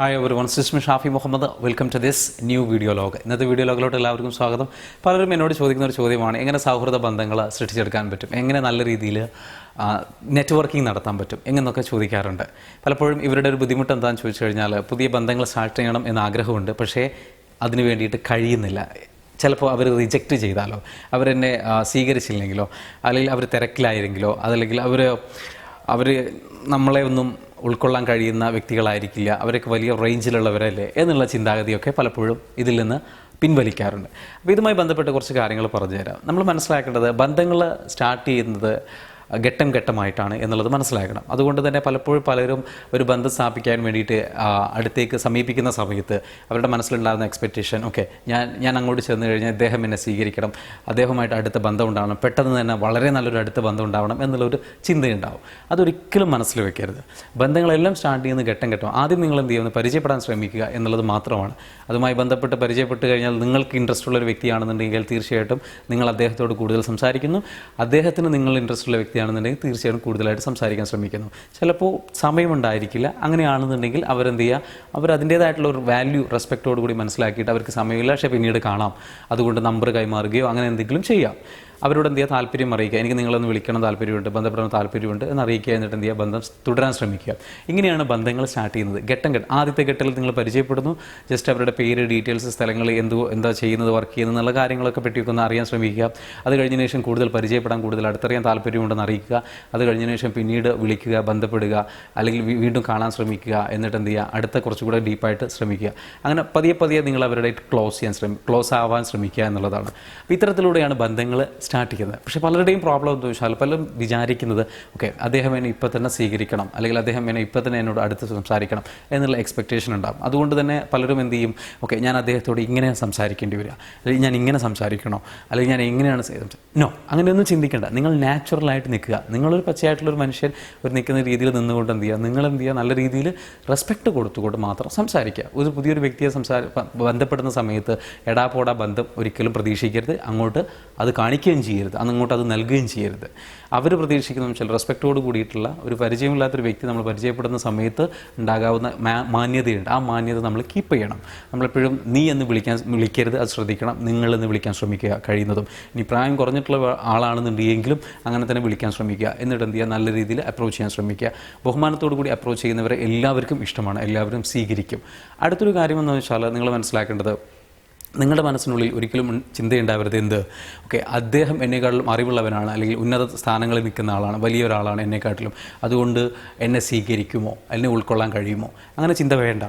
Hi ഒരു one Shafi Muhammad welcome to this new video log ഇന്നത്തെ video ലോഗിലോട്ട് എല്ലാവർക്കും സ്വാഗതം. പലരും എന്നോട് ചോദിക്കുന്ന ഒരു ചോദ്യമാണ് എങ്ങനെ സൗഹൃദ ബന്ധങ്ങൾ സൃഷ്ടിച്ചെടുക്കാൻ പറ്റും? എങ്ങനെ നല്ല രീതിയിൽ നെറ്റ്വർക്കിംഗ് നടത്താൻ പറ്റും? എങ്ങനെയൊക്കെ ചോദിക്കാറുണ്ട്? പലപ്പോഴും ഇവരുടെ ഒരു ബുദ്ധിമുട്ട് എന്താണെന്ന് ചോദിച്ചു കഴിഞ്ഞാൽ പുതിയ ബന്ധങ്ങൾ സ്റ്റാർട്ട് ചെയ്യണം എന്ന ആഗ്രഹമുണ്ട് പക്ഷേ അതിന് വേണ്ടിയിട്ട് കഴിയുന്നില്ല. ചിലപ്പോൾ അവർ റിജക്റ്റ് ചെയ്താലോ അവരെന്നെ സ്വീകരിച്ചില്ലെങ്കിലോ അല്ലെങ്കിൽ അവർ തിരക്കിലായിരുന്നെങ്കിലോ അതല്ലെങ്കിൽ അവർ അവർ നമ്മളെ ഒന്നും ഉൾക്കൊള്ളാൻ കഴിയുന്ന വ്യക്തികളായിരിക്കില്ല. അവരൊക്കെ വലിയ റേഞ്ചിലുള്ളവരല്ലേ എന്നുള്ള ചിന്താഗതിയൊക്കെ പലപ്പോഴും ഇതിൽ നിന്ന് പിൻവലിക്കാറുണ്ട്. അപ്പോൾ ഇതുമായി ബന്ധപ്പെട്ട് കുറച്ച് കാര്യങ്ങൾ പറഞ്ഞുതരാം. നമ്മൾ മനസ്സിലാക്കേണ്ടത് ബന്ധങ്ങൾ സ്റ്റാർട്ട് ചെയ്യുന്നത് ഘട്ടം ഘട്ടമായിട്ടാണ് എന്നുള്ളത് മനസ്സിലാക്കണം. അതുകൊണ്ട് തന്നെ പലപ്പോഴും പലരും ഒരു ബന്ധം സ്ഥാപിക്കാൻ വേണ്ടിയിട്ട് അടുത്തേക്ക് സമീപിക്കുന്ന സമയത്ത് അവരുടെ മനസ്സിലുണ്ടാകുന്ന എക്സ്പെക്റ്റേഷൻ ഓക്കെ ഞാൻ ഞാൻ അങ്ങോട്ട് ചെന്ന് കഴിഞ്ഞാൽ അദ്ദേഹം എന്നെ സ്വീകരിക്കണം. അദ്ദേഹവുമായിട്ട് അടുത്ത ബന്ധം ഉണ്ടാവണം. പെട്ടെന്ന് തന്നെ വളരെ നല്ലൊരു അടുത്ത ബന്ധം ഉണ്ടാവണം എന്നുള്ളൊരു ചിന്തയുണ്ടാവും. അതൊരിക്കലും മനസ്സിൽ വെക്കരുത്. ബന്ധങ്ങളെല്ലാം സ്റ്റാർട്ട് ചെയ്യുന്ന ഘട്ടം ഘട്ടം. ആദ്യം നിങ്ങൾ എന്ത് ചെയ്യുന്നു? പരിചയപ്പെടാൻ ശ്രമിക്കുക എന്നുള്ളത് മാത്രമാണ്. അതുമായി ബന്ധപ്പെട്ട് പരിചയപ്പെട്ട് കഴിഞ്ഞാൽ നിങ്ങൾക്ക് ഇൻട്രസ്റ്റ് ഉള്ള ഒരു വ്യക്തിയാണെന്നുണ്ടെങ്കിൽ തീർച്ചയായിട്ടും നിങ്ങൾ അദ്ദേഹത്തോട് കൂടുതൽ സംസാരിക്കുന്നു. അദ്ദേഹത്തിന് നിങ്ങൾ ഇൻട്രസ്റ്റ് ഉള്ള വ്യക്തിയാണെന്നുണ്ടെങ്കിൽ തീർച്ചയായും കൂടുതലായിട്ട് സംസാരിക്കാൻ ശ്രമിക്കുന്നു. ചിലപ്പോൾ സമയമുണ്ടായിരിക്കില്ല. അങ്ങനെയാണെന്നുണ്ടെങ്കിൽ അവരെന്ത് ചെയ്യുക അവർ അതിന്റേതായിട്ടുള്ള ഒരു വാല്യൂ റെസ്പെക്റ്റോട് കൂടി മനസ്സിലാക്കിയിട്ട് അവർക്ക് സമയമില്ല. പക്ഷേ പിന്നീട് കാണാം. അതുകൊണ്ട് നമ്പർ കൈമാറുകയോ അങ്ങനെ എന്തെങ്കിലും ചെയ്യാം. അവരോട് എന്ത് ചെയ്യുക താല്പര്യം അറിയിക്കുക? എനിക്ക് നിങ്ങളൊന്ന് വിളിക്കണം താല്പര്യമുണ്ട് ബന്ധപ്പെടാൻ താല്പര്യമുണ്ട് എന്ന് അറിയിക്കുക എന്നിട്ട് എന്ത് ചെയ്യുക? ബന്ധം തുടരാൻ ശ്രമിക്കുക. ഇങ്ങനെയാണ് ബന്ധങ്ങൾ സ്റ്റാർട്ട് ചെയ്യുന്നത്. ഘട്ടം ഘട്ടം. ആദ്യത്തെ ഘട്ടത്തിൽ നിങ്ങൾ പരിചയപ്പെടുന്നു. ജസ്റ്റ് അവരുടെ പേര് ഡീറ്റെയിൽസ് സ്ഥലങ്ങൾ എന്തോ എന്താ ചെയ്യുന്നത് വർക്ക് ചെയ്യുന്നത് എന്നുള്ള കാര്യങ്ങളൊക്കെ പറ്റിയൊക്കെ ഒന്ന് അറിയാൻ ശ്രമിക്കുക. അത് കഴിഞ്ഞ ശേഷം കൂടുതൽ പരിചയപ്പെടാൻ കൂടുതൽ അടുത്തറിയാൻ താല്പര്യമുണ്ടെന്ന് അറിയിക്കുക. അത് കഴിഞ്ഞ ശേഷം പിന്നീട് വിളിക്കുക ബന്ധപ്പെടുക അല്ലെങ്കിൽ വീണ്ടും കാണാൻ ശ്രമിക്കുക എന്നിട്ട് എന്ത് ചെയ്യുക? അടുത്ത കുറച്ചുകൂടെ ഡീപ്പായിട്ട് ശ്രമിക്കുക. അങ്ങനെ പതിയെ പതിയെ നിങ്ങൾ അവരുടെ ക്ലോസ് ചെയ്യാൻ ശ്രമി ക്ലോസ് ആവാൻ ശ്രമിക്കുക എന്നുള്ളതാണ്. അപ്പോൾ ഇത്തരത്തിലൂടെയാണ് ബന്ധങ്ങൾ സ്റ്റാർട്ട് ചെയ്യുന്നത്. പക്ഷേ പലരുടെയും പ്രോബ്ലം എന്ന് ചോദിച്ചാൽ പലരും വിചാരിക്കുന്നത് ഓക്കെ അദ്ദേഹം എന്നെ ഇപ്പം തന്നെ സ്വീകരിക്കണം അല്ലെങ്കിൽ അദ്ദേഹം എന്നെ ഇപ്പം തന്നെ എന്നോട് അടുത്ത് സംസാരിക്കണം എന്നുള്ള എക്സ്പെക്റ്റേഷൻ ഉണ്ടാകും. അതുകൊണ്ട് തന്നെ പലരും എന്ത് ചെയ്യും? ഓക്കെ ഞാൻ അദ്ദേഹത്തോട് ഇങ്ങനെ സംസാരിക്കേണ്ടി വരിക. അല്ലെങ്കിൽ ഞാൻ ഇങ്ങനെ സംസാരിക്കണോ? അല്ലെങ്കിൽ ഞാൻ എങ്ങനെയാണ് നോ അങ്ങനെയൊന്നും ചിന്തിക്കേണ്ട. നിങ്ങൾ നാച്ചുറലായിട്ട് നിൽക്കുക. നിങ്ങളൊരു പച്ചയായിട്ടുള്ളൊരു മനുഷ്യൻ ഒരു നിൽക്കുന്ന രീതിയിൽ നിന്നുകൊണ്ട് എന്ത് ചെയ്യുക? നിങ്ങൾ എന്ത് ചെയ്യുക? നല്ല രീതിയിൽ റെസ്പെക്റ്റ് കൊടുത്തുകൊണ്ട് മാത്രം സംസാരിക്കുക. ഒരു പുതിയൊരു വ്യക്തിയെ സംസാര ബന്ധപ്പെടുന്ന സമയത്ത് എടാ പോടാ ബന്ധം ഒരിക്കലും പ്രതീക്ഷിക്കരുത്. അങ്ങോട്ട് അത് കാണിക്കുകയും ചെയ്യരുത്. അങ്ങോട്ട് അത് നൽകുകയും ചെയ്യരുത്. അവർ പ്രതീക്ഷിക്കുന്ന ചില റെസ്പെക്റ്റോട് കൂടിയിട്ടുള്ള ഒരു പരിചയമില്ലാത്തൊരു വ്യക്തി നമ്മൾ പരിചയപ്പെടുന്ന സമയത്ത് ഉണ്ടാകാവുന്ന മാന്യതയുണ്ട്. ആ മാന്യത നമ്മൾ കീപ്പ് ചെയ്യണം. നമ്മളെപ്പോഴും നീ എന്ന് വിളിക്കാൻ വിളിക്കരുത്. അത് ശ്രദ്ധിക്കണം. നിങ്ങൾ എന്ന് വിളിക്കാൻ ശ്രമിക്കുക കഴിയുന്നതും. ഇനി പ്രായം കുറഞ്ഞിട്ടുള്ള ആളാണെന്നുണ്ടെങ്കിലും അങ്ങനെ തന്നെ വിളിക്കാൻ ശ്രമിക്കുക. എന്നിട്ട് എന്ത് ചെയ്യുക? നല്ല രീതിയിൽ അപ്രോച്ച് ചെയ്യാൻ ശ്രമിക്കുക. ബഹുമാനത്തോടു കൂടി അപ്രോച്ച് ചെയ്യുന്നവരെ എല്ലാവർക്കും ഇഷ്ടമാണ്. എല്ലാവരും സ്വീകരിക്കും. അടുത്തൊരു കാര്യം എന്ന് വെച്ചാൽ നിങ്ങൾ മനസ്സിലാക്കേണ്ടത് നിങ്ങളുടെ മനസ്സിനുള്ളിൽ ഒരിക്കലും ചിന്തയുണ്ടാവരുത്. എന്ത്? ഓക്കെ അദ്ദേഹം എന്നെക്കാട്ടിലും അറിവുള്ളവനാണ്. അല്ലെങ്കിൽ ഉന്നത സ്ഥാനങ്ങളിൽ നിൽക്കുന്ന ആളാണ്. വലിയ ഒരാളാണ് എന്നെക്കാട്ടിലും. അതുകൊണ്ട് എന്നെ സ്വീകരിക്കുമോ? എന്നെ ഉൾക്കൊള്ളാൻ കഴിയുമോ? അങ്ങനെ ചിന്ത വേണ്ട.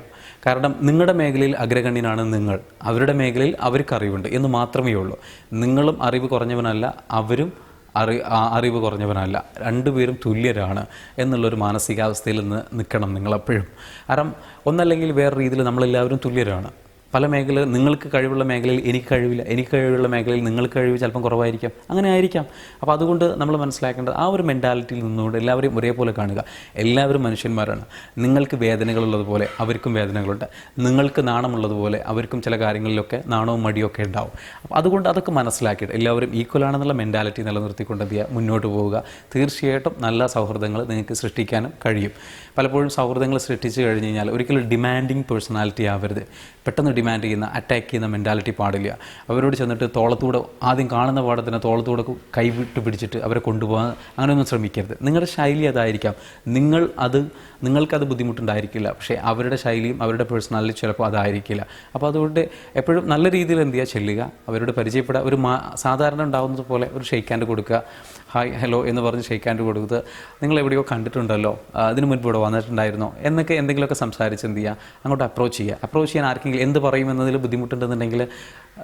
കാരണം നിങ്ങളുടെ മേഖലയിൽ അഗ്രഗണ്യനാണ് നിങ്ങൾ. അവരുടെ മേഖലയിൽ അവർക്ക് അറിവുണ്ട് എന്ന് മാത്രമേ ഉള്ളൂ. നിങ്ങളും അറിവ് കുറഞ്ഞവനല്ല അവരും അറി അറിവ് കുറഞ്ഞവനല്ല. രണ്ടുപേരും തുല്യരാണ് എന്നുള്ളൊരു മാനസികാവസ്ഥയിൽ നിന്ന് നിൽക്കണം നിങ്ങളെപ്പോഴും. കാരണം ഒന്നല്ലെങ്കിൽ വേറെ രീതിയിൽ നമ്മളെല്ലാവരും തുല്യരാണ്. പല മേഖല നിങ്ങൾക്ക് കഴിവുള്ള മേഖലയിൽ എനിക്ക് കഴിവില്ല എനിക്ക് കഴിവുള്ള മേഖലയിൽ നിങ്ങൾക്ക് കഴിവ് ചിലപ്പം കുറവായിരിക്കാം. അങ്ങനെ ആയിരിക്കാം. അപ്പോൾ അതുകൊണ്ട് നമ്മൾ മനസ്സിലാക്കേണ്ടത് ആ ഒരു മെന്റാലിറ്റിയിൽ നിന്നുകൊണ്ട് എല്ലാവരെയും ഒരേപോലെ കാണുക. എല്ലാവരും മനുഷ്യന്മാരാണ്. നിങ്ങൾക്ക് വേദനകളുള്ളതുപോലെ അവർക്കും വേദനകളുണ്ട്. നിങ്ങൾക്ക് നാണമുള്ളതുപോലെ അവർക്കും ചില കാര്യങ്ങളിലൊക്കെ നാണവും മടിയൊക്കെ ഉണ്ടാവും. അപ്പോൾ അതുകൊണ്ട് അതൊക്കെ മനസ്സിലാക്കിയിട്ട് എല്ലാവരും ഈക്വൽ ആണെന്നുള്ള മെന്റാലിറ്റി നിലനിർത്തിക്കൊണ്ട് എന്ത് മുന്നോട്ട് പോവുക. തീർച്ചയായിട്ടും നല്ല സൗഹൃദങ്ങൾ നിങ്ങൾക്ക് സൃഷ്ടിക്കാനും കഴിയും. പലപ്പോഴും സൗഹൃദങ്ങൾ സൃഷ്ടിച്ചു കഴിഞ്ഞ് കഴിഞ്ഞാൽ ഒരിക്കലും ഡിമാൻഡിങ് പേഴ്സണാലിറ്റി ആവരുത്. പെട്ടെന്ന് ഡിമാൻഡ് ചെയ്യുന്ന അറ്റാക്ക് ചെയ്യുന്ന മെന്റാലിറ്റി പാടില്ല. അവരോട് ചെന്നിട്ട് തോളത്തൂടെ ആദ്യം കാണുന്ന പാടത്തിന് തോളത്തൂടെ കൈവിട്ട് പിടിച്ചിട്ട് അവരെ കൊണ്ടുപോകാൻ അങ്ങനെയൊന്നും ശ്രമിക്കരുത്. നിങ്ങളുടെ ശൈലി അതായിരിക്കാം. നിങ്ങൾ അത് നിങ്ങൾക്കത് ബുദ്ധിമുട്ടുണ്ടായിരിക്കില്ല. പക്ഷേ അവരുടെ ശൈലിയും അവരുടെ പേഴ്സണാലിറ്റി ചിലപ്പോൾ അതായിരിക്കില്ല. അപ്പോൾ അതുകൊണ്ട് എപ്പോഴും നല്ല രീതിയിൽ എന്ത് ചെയ്യുക? ചെല്ലുക. അവരോട് പരിചയപ്പെടുക. ഒരു മാ സാധാരണ ഉണ്ടാകുന്നത് പോലെ ഒരു ഷെയ്ക്ക് ഹാൻഡ് കൊടുക്കുക. ഹായ് ഹലോ എന്ന് പറഞ്ഞ് ഷെയ്ക്ക് ഹാൻഡ് കൊടുക്കുക നിങ്ങൾ എവിടെയോ കണ്ടിട്ടുണ്ടല്ലോ. അതിന് മുൻപ് ഇവിടെ വന്നിട്ടുണ്ടായിരുന്നോ. എന്നൊക്കെ എന്തെങ്കിലുമൊക്കെ സംസാരിച്ച് എന്ത് ചെയ്യുക? അങ്ങോട്ട് അപ്രോച്ച് ചെയ്യുക. അപ്രോച്ച് ചെയ്യാൻ ആർക്കെങ്കിലും എന്ത് പറയുമെന്നതിൽ ബുദ്ധിമുട്ടുണ്ടെന്നുണ്ടെങ്കിൽ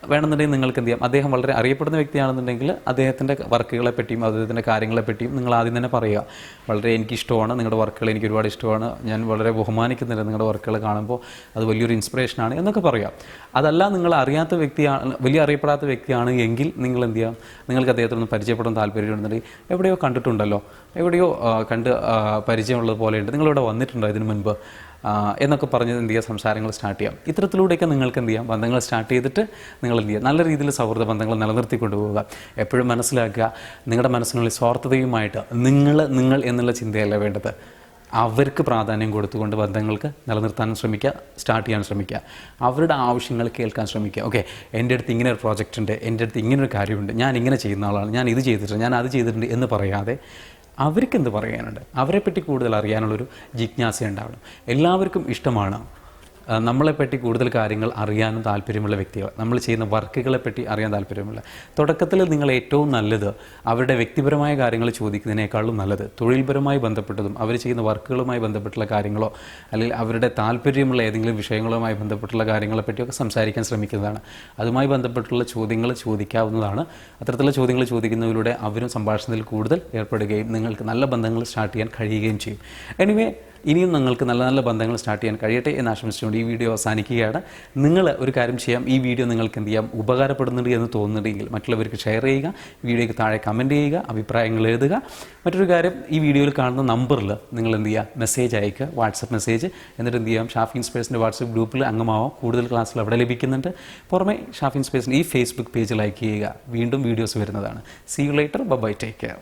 വേണമെന്നുണ്ടെങ്കിൽ നിങ്ങൾക്ക് എന്ത് ചെയ്യാം? അദ്ദേഹം വളരെ അറിയപ്പെടുന്ന വ്യക്തിയാണെന്നുണ്ടെങ്കിൽ അദ്ദേഹത്തിന്റെ വർക്കുകളെ പറ്റിയും അദ്ദേഹത്തിന്റെ കാര്യങ്ങളെ പറ്റിയും നിങ്ങൾ ആദ്യം തന്നെ പറയുക. വളരെ എനിക്കിഷ്ടമാണ് നിങ്ങളുടെ വർക്കുകൾ എനിക്ക് ഒരുപാട് ഇഷ്ടമാണ് ഞാൻ വളരെ ബഹുമാനിക്കുന്നുണ്ട് നിങ്ങളുടെ വർക്കുകൾ കാണുമ്പോൾ അത് വലിയൊരു ഇൻസ്പിറേഷനാണ് എന്നൊക്കെ പറയാം അതല്ല നിങ്ങൾ അറിയാത്ത വ്യക്തിയാണ് വലിയ അറിയപ്പെടാത്ത വ്യക്തിയാണ് എങ്കിൽ നിങ്ങൾ എന്ത് ചെയ്യാം? നിങ്ങൾക്ക് അദ്ദേഹത്തിനൊന്ന് പരിചയപ്പെടാൻ താല്പര്യമുണ്ടെന്നുണ്ടെങ്കിൽ എവിടെയോ കണ്ടിട്ടുണ്ടല്ലോ. എവിടെയോ കണ്ട് പരിചയമുള്ളത് പോലെയുണ്ട് നിങ്ങളിവിടെ വന്നിട്ടുണ്ടോ ഇതിനു മുൻപ്? എന്നൊക്കെ പറഞ്ഞ് എന്ത് ചെയ്യുക സംസാരങ്ങൾ സ്റ്റാർട്ട് ചെയ്യാം. ഇത്തരത്തിലൂടെയൊക്കെ നിങ്ങൾക്ക് എന്ത് ചെയ്യാം? ബന്ധങ്ങൾ സ്റ്റാർട്ട് ചെയ്തിട്ട് നിങ്ങൾ എന്ത് ചെയ്യുക നല്ല രീതിയിൽ സൗഹൃദ ബന്ധങ്ങൾ നിലനിർത്തി കൊണ്ടുപോവുക എപ്പോഴും മനസ്സിലാക്കുക നിങ്ങളുടെ മനസ്സിനുള്ളിൽ സ്വാർത്ഥതയുമായിട്ട് നിങ്ങൾ നിങ്ങൾ എന്നുള്ള ചിന്തയല്ല വേണ്ടത്. അവർക്ക് പ്രാധാന്യം കൊടുത്തുകൊണ്ട് ബന്ധങ്ങൾക്ക് നിലനിർത്താൻ ശ്രമിക്കുക സ്റ്റാർട്ട് ചെയ്യാൻ ശ്രമിക്കുക. അവരുടെ ആവശ്യങ്ങൾ കേൾക്കാൻ ശ്രമിക്കുക. ഓക്കെ എന്റെ അടുത്ത് ഇങ്ങനെ ഒരു പ്രോജക്റ്റ് ഉണ്ട് എന്റെ അടുത്ത് ഇങ്ങനെ ഒരു കാര്യമുണ്ട് ഞാൻ ഇങ്ങനെ ചെയ്യുന്ന ആളാണ് ഞാൻ ഇത് ചെയ്തിട്ടുണ്ട് ഞാൻ അത് ചെയ്തിട്ടുണ്ട് എന്ന് പറയാതെ അവർക്ക് എന്ത് പറയാനുണ്ട്? അവരെപ്പറ്റി കൂടുതൽ അറിയാനുള്ളൊരു ജിജ്ഞാസ ഉണ്ടാവണം എല്ലാവർക്കും ഇഷ്ടമാണ് നമ്മളെപ്പറ്റി കൂടുതൽ കാര്യങ്ങൾ അറിയാനും താല്പര്യമുള്ള വ്യക്തികൾ നമ്മൾ ചെയ്യുന്ന വർക്കുകളെ പറ്റി അറിയാൻ താല്പര്യമുള്ള. തുടക്കത്തിൽ നിങ്ങൾ ഏറ്റവും നല്ലത് അവരുടെ വ്യക്തിപരമായ കാര്യങ്ങൾ ചോദിക്കുന്നതിനേക്കാളും നല്ലത്. തൊഴിൽപരമായി ബന്ധപ്പെട്ടതും അവർ ചെയ്യുന്ന വർക്കുകളുമായി ബന്ധപ്പെട്ടുള്ള കാര്യങ്ങളോ അല്ലെങ്കിൽ അവരുടെ താല്പര്യമുള്ള ഏതെങ്കിലും വിഷയങ്ങളുമായി ബന്ധപ്പെട്ടുള്ള കാര്യങ്ങളെ പറ്റിയൊക്കെ സംസാരിക്കാൻ ശ്രമിക്കുന്നതാണ്. അതുമായി ബന്ധപ്പെട്ടുള്ള ചോദ്യങ്ങൾ ചോദിക്കാവുന്നതാണ്. അത്തരത്തിലുള്ള ചോദ്യങ്ങൾ ചോദിക്കുന്നതിലൂടെ അവരും സംഭാഷണത്തിൽ കൂടുതൽ ഏർപ്പെടുകയും നിങ്ങൾക്ക് നല്ല ബന്ധങ്ങൾ സ്റ്റാർട്ട് ചെയ്യാൻ കഴിയുകയും ചെയ്യും. എനിവേ ഇനിയും നിങ്ങൾക്ക് നല്ല നല്ല ബന്ധങ്ങൾ സ്റ്റാർട്ട് ചെയ്യാൻ കഴിയട്ടെ എന്ന് ആശംസിച്ചുകൊണ്ട് ഈ വീഡിയോ അവസാനിക്കുകയാണ്. നിങ്ങൾ ഒരു കാര്യം ചെയ്യാം. ഈ വീഡിയോ നിങ്ങൾക്ക് എന്ത് ചെയ്യാം? ഉപകാരപ്പെടുന്നുണ്ട് എന്ന് തോന്നുന്നുണ്ടെങ്കിൽ മറ്റുള്ളവർക്ക് ഷെയർ ചെയ്യുക. വീഡിയോയ്ക്ക് താഴെ കമന്റ് ചെയ്യുക. അഭിപ്രായങ്ങൾ എഴുതുക. മറ്റൊരു കാര്യം ഈ വീഡിയോയിൽ കാണുന്ന നമ്പറിൽ നിങ്ങൾ എന്ത് ചെയ്യുക? മെസ്സേജ് അയക്കുക വാട്സപ്പ് മെസ്സേജ് എന്നിട്ട് എന്ത് ചെയ്യാം? ഷാഫിൻ സ്പേസിന്റെ വാട്സപ്പ് ഗ്രൂപ്പിൽ അംഗമാവാം. കൂടുതൽ ക്ലാസ്സുകൾ അവിടെ ലഭിക്കുന്നുണ്ട്. പുറമെ ഷാഫിൻ സ്പേസിന്റെ ഈ ഫേസ്ബുക്ക് പേജ് ലൈക്ക് ചെയ്യുക. വീണ്ടും വീഡിയോസ് വരുന്നതാണ്. See you later bye take care